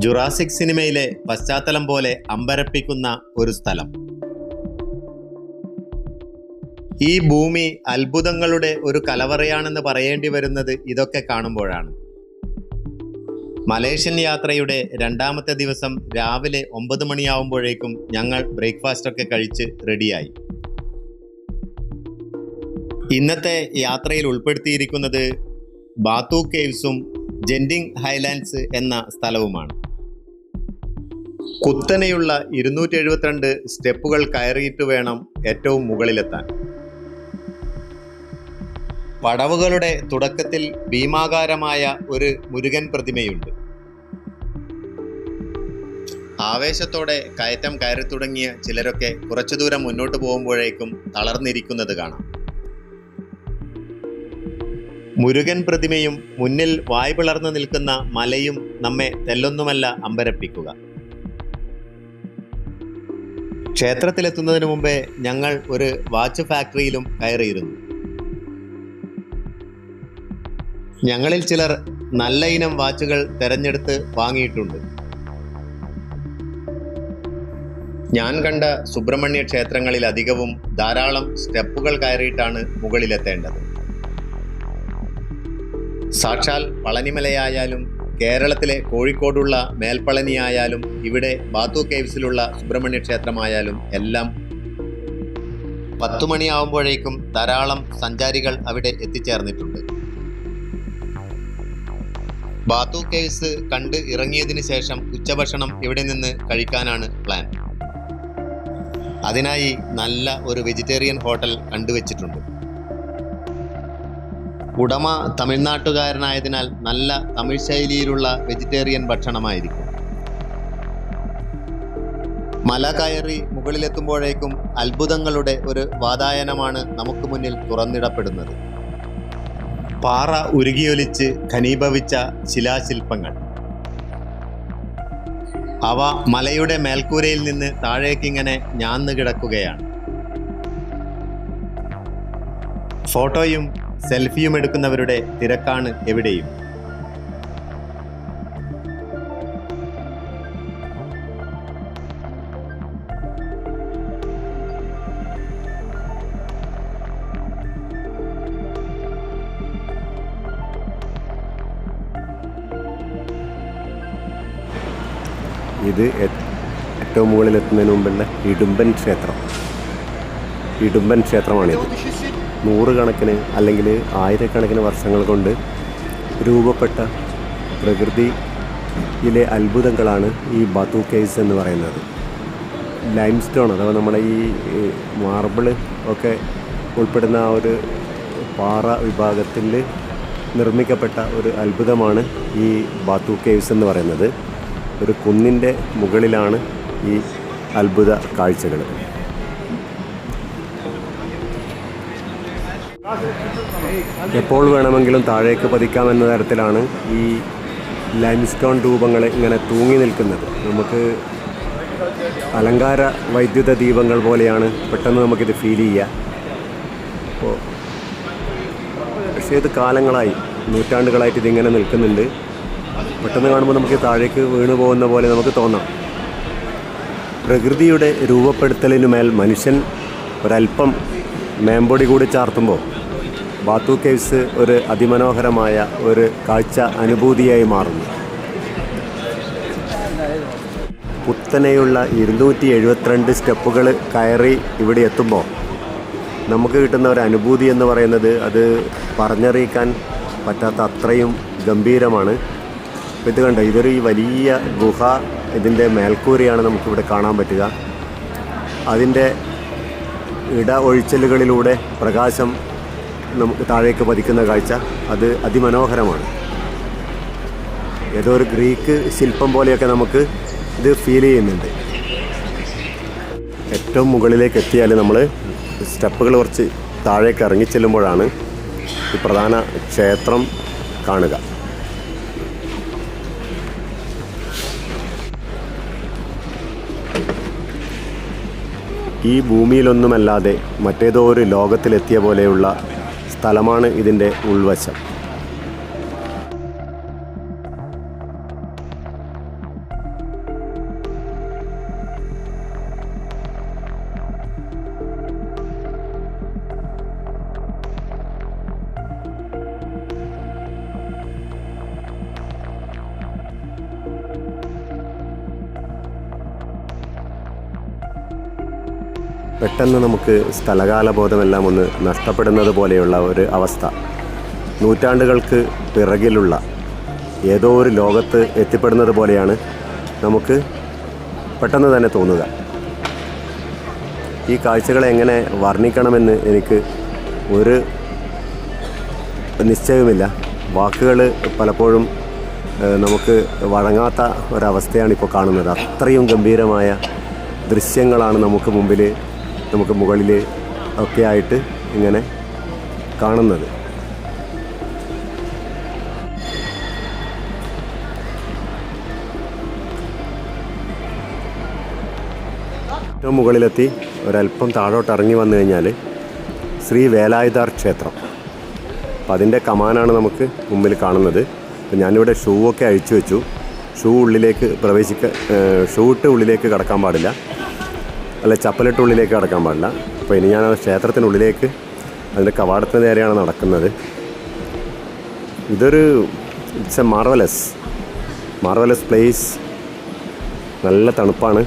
Jurassic സിനിമയിലെ പശ്ചാത്തലം പോലെ അമ്പരപ്പിക്കുന്ന ഒരു സ്ഥലം. ഈ ഭൂമി അത്ഭുതങ്ങളുടെ ഒരു കലവറയാണെന്ന് പറയേണ്ടി വരുന്നത് ഇതൊക്കെ കാണുമ്പോഴാണ്. മലേഷ്യൻ യാത്രയുടെ രണ്ടാമത്തെ ദിവസം രാവിലെ ഒമ്പത് മണിയാവുമ്പോഴേക്കും ഞങ്ങൾ ബ്രേക്ക്ഫാസ്റ്റ് ഒക്കെ കഴിച്ച് റെഡിയായി. ഇന്നത്തെ യാത്രയിൽ ഉൾപ്പെടുത്തിയിരിക്കുന്നത് ബാത്തു കേവ്സും ജെൻഡിങ് ഹൈലാൻഡ്സ് എന്ന സ്ഥലവുമാണ്. കുത്തനെയുള്ള ഇരുന്നൂറ്റി എഴുപത്തിരണ്ട് സ്റ്റെപ്പുകൾ കയറിയിട്ട് വേണം ഏറ്റവും മുകളിലെത്താൻ. പടവുകളുടെ തുടക്കത്തിൽ ഭീമാകാരമായ ഒരു മുരുകൻ പ്രതിമയുണ്ട്. ആവേശത്തോടെ കയറ്റം കയറി തുടങ്ങിയ ചിലരൊക്കെ കുറച്ചു ദൂരം മുന്നോട്ട് പോകുമ്പോഴേക്കും തളർന്നിരിക്കുന്നത് കാണാം. മുരുകൻ പ്രതിമയും മുന്നിൽ വായ് പിളർന്നു നിൽക്കുന്ന മലയും നമ്മെ തെല്ലൊന്നുമല്ല അമ്പരപ്പിക്കുക. ക്ഷേത്രത്തിലെത്തുന്നതിന് മുമ്പേ ഞങ്ങൾ ഒരു വാച്ച് ഫാക്ടറിയിലും കയറിയിരുന്നു. ഞങ്ങളിൽ ചിലർ നല്ല ഇനം വാച്ചുകൾ തെരഞ്ഞെടുത്ത് വാങ്ങിയിട്ടുണ്ട്. ഞാൻ കണ്ട സുബ്രഹ്മണ്യ ക്ഷേത്രങ്ങളിൽ അധികവും ധാരാളം സ്റ്റെപ്പുകൾ കയറിയിട്ടാണ് മുകളിലെത്തേണ്ടത്. സാക്ഷാൽ പളനിമലയായാലും കേരളത്തിലെ കോഴിക്കോടുള്ള മേൽപ്പളനിയായാലും ഇവിടെ ബാത്തു കേവ്സിലുള്ള സുബ്രഹ്മണ്യ ക്ഷേത്രമായാലും എല്ലാം പത്തു മണിയാവുമ്പോഴേക്കും ധാരാളം സഞ്ചാരികൾ അവിടെ എത്തിച്ചേർന്നിട്ടുണ്ട്. ബാത്തു കേവ്സ് കണ്ട് ഇറങ്ങിയതിന് ശേഷം ഉച്ചഭക്ഷണം ഇവിടെ നിന്ന് കഴിക്കാനാണ് പ്ലാൻ. അതിനായി നല്ല ഒരു വെജിറ്റേറിയൻ ഹോട്ടൽ കണ്ടുവച്ചിട്ടുണ്ട്. ഉടമ തമിഴ്നാട്ടുകാരനായതിനാൽ നല്ല തമിഴ് ശൈലിയിലുള്ള വെജിറ്റേറിയൻ ഭക്ഷണമായിരിക്കും. മല കയറി മുകളിലെത്തുമ്പോഴേക്കും അത്ഭുതങ്ങളുടെ ഒരു വാതായനമാണ് നമുക്ക് മുന്നിൽ തുറന്നിടപ്പെടുന്നത്. പാറ ഉരുകിയൊലിച്ച് ഖനീഭവിച്ച ശിലാശില്പങ്ങൾ. അവ മലയുടെ മേൽക്കൂരയിൽ നിന്ന് താഴേക്കിങ്ങനെ ഞാന്നു കിടക്കുകയാണ്. ഫോട്ടോയും സെൽഫിയും എടുക്കുന്നവരുടെ തിരക്കാണ് എവിടെയും. ഇത് ഏറ്റവും മുകളിലെത്തുന്നതിന് മുമ്പുള്ള ഇടുമ്പൻ ക്ഷേത്രം. ഇടുമ്പൻ ക്ഷേത്രമാണിത്. നൂറുകണക്കിന് അല്ലെങ്കിൽ ആയിരക്കണക്കിന് വർഷങ്ങൾ കൊണ്ട് രൂപപ്പെട്ട പ്രകൃതിയിലെ അത്ഭുതങ്ങളാണ് ഈ ബാത്തു കേസ് എന്ന് പറയുന്നത്. ലൈം സ്റ്റോൺ അഥവാ നമ്മുടെ ഈ മാർബിൾ ഒക്കെ ഉൾപ്പെടുന്ന ആ ഒരു പാറ വിഭാഗത്തിൽ നിർമ്മിക്കപ്പെട്ട ഒരു അത്ഭുതമാണ് ഈ ബാത്തു കേവ്സ് എന്ന് പറയുന്നത്. ഒരു കുന്നിന്റെ മുകളിലാണ് ഈ അത്ഭുത കാഴ്ചകൾ. എപ്പോൾ വേണമെങ്കിലും താഴേക്ക് പതിക്കാമെന്ന തരത്തിലാണ് ഈ ലൈംസ്റ്റോൺ രൂപങ്ങൾ ഇങ്ങനെ തൂങ്ങി നിൽക്കുന്നത്. നമുക്ക് അലങ്കാര വൈദ്യുത ദീപങ്ങൾ പോലെയാണ് പെട്ടെന്ന് നമുക്കിത് ഫീൽ ചെയ്യുക അപ്പോൾ പക്ഷേ ഇത് കാലങ്ങളായി നൂറ്റാണ്ടുകളായിട്ട് ഇതിങ്ങനെ നിൽക്കുന്നുണ്ട്. പെട്ടെന്ന് കാണുമ്പോൾ നമുക്ക് താഴേക്ക് വീണു പോകുന്ന പോലെ നമുക്ക് തോന്നാം. പ്രകൃതിയുടെ രൂപപ്പെടുത്തലിനുമേൽ മനുഷ്യൻ ഒരല്പം മേമ്പൊടി കൂടി ചാർത്തുമ്പോൾ ബാത്തു കേവ്സ് ഒരു അതിമനോഹരമായ ഒരു കാഴ്ച അനുഭൂതിയായി മാറുന്നു. കുത്തനെയുള്ള ഇരുന്നൂറ്റി എഴുപത്തിരണ്ട് സ്റ്റെപ്പുകൾ കയറി ഇവിടെ എത്തുമ്പോൾ നമുക്ക് കിട്ടുന്ന ഒരു അനുഭൂതി എന്ന് പറയുന്നത് അത് പറഞ്ഞറിയിക്കാൻ പറ്റാത്ത അത്രയും ഗംഭീരമാണ്. ഇത് കണ്ടോ? ഇതൊരു വലിയ ഗുഹ ഇതിന്റെ മേൽക്കൂരയാണ് നമുക്കിവിടെ കാണാൻ പറ്റുക. അതിന്റെ ഇട ഒഴിച്ചലുകളിലൂടെ പ്രകാശം നമുക്ക് താഴേക്ക് പതിക്കുന്ന കാഴ്ച അത് അതിമനോഹരമാണ്. ഏതോ ഒരു ഗ്രീക്ക് ശില്പം പോലെയൊക്കെ നമുക്ക് ഇത് ഫീൽ ചെയ്യുന്നുണ്ട്. ഏറ്റവും മുകളിലേക്ക് എത്തിയാൽ നമ്മൾ സ്റ്റെപ്പുകൾ കുറച്ച് താഴേക്ക് ഇറങ്ങിച്ചെല്ലുമ്പോഴാണ് ഈ പ്രധാന ക്ഷേത്രം കാണുക. ഈ ഭൂമിയിലൊന്നുമല്ലാതെ മറ്റേതോ ഒരു ലോകത്തിലെത്തിയ പോലെയുള്ള സ്ഥലമാണ് ഇതിന്റെ ഉൾവശം. പെട്ടെന്ന് നമുക്ക് സ്ഥലകാലബോധമെല്ലാം ഒന്ന് നഷ്ടപ്പെടുന്നത് പോലെയുള്ള ഒരു അവസ്ഥ. നൂറ്റാണ്ടുകൾക്ക് പിറകിലുള്ള ഏതോ ഒരു ലോകത്ത് എത്തിപ്പെടുന്നത് പോലെയാണ് നമുക്ക് പെട്ടെന്ന് തന്നെ തോന്നുക. ഈ കാഴ്ചകളെ എങ്ങനെ വർണിക്കണമെന്ന് എനിക്ക് ഒരു നിശ്ചയവുമില്ല. വാക്കുകൾ പലപ്പോഴും നമുക്ക് വഴങ്ങാത്ത ഒരവസ്ഥയാണ് ഇപ്പോൾ കാണുന്നത്. അത്രയും ഗംഭീരമായ ദൃശ്യങ്ങളാണ് നമുക്ക് മുമ്പിൽ നമുക്ക് മുകളിൽ ഒക്കെ ആയിട്ട് ഇങ്ങനെ കാണുന്നത്. ഏറ്റവും മുകളിലെത്തി ഒരല്പം താഴോട്ട് ഇറങ്ങി വന്നു കഴിഞ്ഞാൽ ശ്രീ വേലായുധാർ ക്ഷേത്രം. അപ്പം അതിന്റെ കമാനാണ് നമുക്ക് മുമ്പിൽ കാണുന്നത്. അപ്പം ഞാനിവിടെ ഷൂ ഒക്കെ അഴിച്ചു വെച്ചു. ഷൂ ഉള്ളിലേക്ക് പ്രവേശിക്ക ഷൂ ഇട്ട് ഉള്ളിലേക്ക് കടക്കാൻ പാടില്ല. അല്ല ചപ്പലിട്ട് ഉള്ളിലേക്ക് കടക്കാൻ പാടില്ല. അപ്പോൾ ഇനി ഞാൻ ക്ഷേത്രത്തിനുള്ളിലേക്ക് അതിന്റെ കവാടത്തിന് നേരെയാണ് നടക്കുന്നത്. ഇതൊരു it's a marvellous marvellous place നല്ല തണുപ്പാണ്.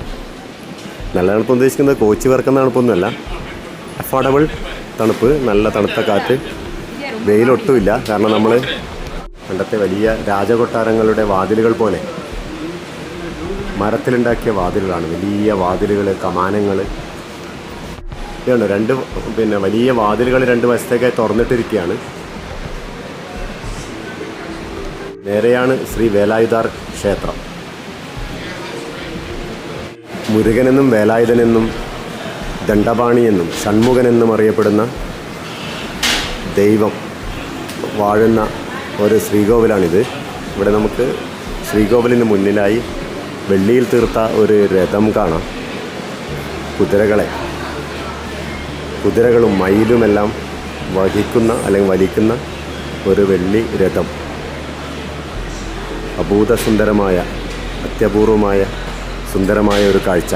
നല്ല തണുപ്പ് ഉദ്ദേശിക്കുന്നത് കോച്ചി വറക്കുന്ന തണുപ്പൊന്നുമല്ല. അഫോർഡബിൾ തണുപ്പ് നല്ല തണുത്ത കാറ്റ്. വെയിലൊട്ടുമില്ല. കാരണം നമ്മൾ പണ്ടത്തെ വലിയ രാജകൊട്ടാരങ്ങളുടെ വാതിലുകൾ പോലെ മരത്തിലുണ്ടാക്കിയ വാതിലുകളാണ്. വലിയ വാതിലുകൾ കമാനങ്ങൾ ഇതുണ്ട്? രണ്ട് പിന്നെ വലിയ വാതിലുകൾ രണ്ട് വശത്തേക്കായി തുറന്നിട്ടിരിക്കുകയാണ്. നേരെയാണ് ശ്രീ വേലായുധാർ ക്ഷേത്രം. മുരുകനെന്നും വേലായുധനെന്നും ദണ്ഡപാണിയെന്നും ഷൺമുഖനെന്നും അറിയപ്പെടുന്ന ദൈവം വാഴുന്ന ഒരു ശ്രീകോവിലാണിത്. ഇവിടെ നമുക്ക് ശ്രീകോവിലിന് മുന്നിലായി വെള്ളിയിൽ തീർത്ത ഒരു രഥം കാണാം കുതിരകളെ കുതിരകളും മയിലുമെല്ലാം വഹിക്കുന്ന അല്ലെങ്കിൽ വലിക്കുന്ന ഒരു വെള്ളി രഥം അഭൂതസുന്ദരമായ അത്യപൂർവമായ സുന്ദരമായ ഒരു കാഴ്ച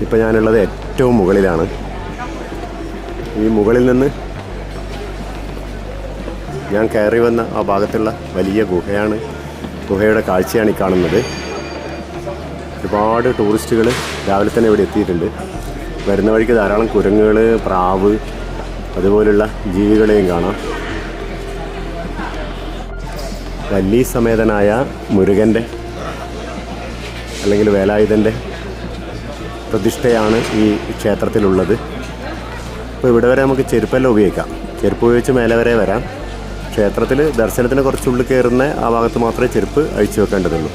ഇപ്പോൾ ഞാനുള്ളത് ഏറ്റവും മുകളിലാണ്. ഈ മുകളിൽ നിന്ന് ഞാൻ കയറി വന്ന ആ ഭാഗത്തുള്ള വലിയ ഗുഹയാണ്. ഗുഹയുടെ കാഴ്ചയാണ് ഈ കാണുന്നത്. ഒരുപാട് ടൂറിസ്റ്റുകൾ രാവിലെ തന്നെ ഇവിടെ എത്തിയിട്ടുണ്ട്. വരുന്ന വഴിക്ക് ധാരാളം കുരങ്ങുകൾ പ്രാവ് അതുപോലുള്ള ജീവികളെയും കാണാം. വല്ലീ സമേതനായ മുരുകന്റെ അല്ലെങ്കിൽ വേലായുധന്റെ പ്രതിഷ്ഠയാണ് ഈ ക്ഷേത്രത്തിലുള്ളത്. അപ്പോൾ ഇവിടെ വരെ നമുക്ക് ചെരുപ്പെല്ലാം ഉപയോഗിക്കാം. ചെരുപ്പ് ഉപയോഗിച്ച് മേലെ വരെ വരാം. ക്ഷേത്രത്തിൽ ദർശനത്തിന് കുറച്ചുള്ളിൽ കയറുന്ന ആ ഭാഗത്ത് മാത്രമേ ചെരുപ്പ് അഴിച്ചു വെക്കേണ്ടതുള്ളൂ.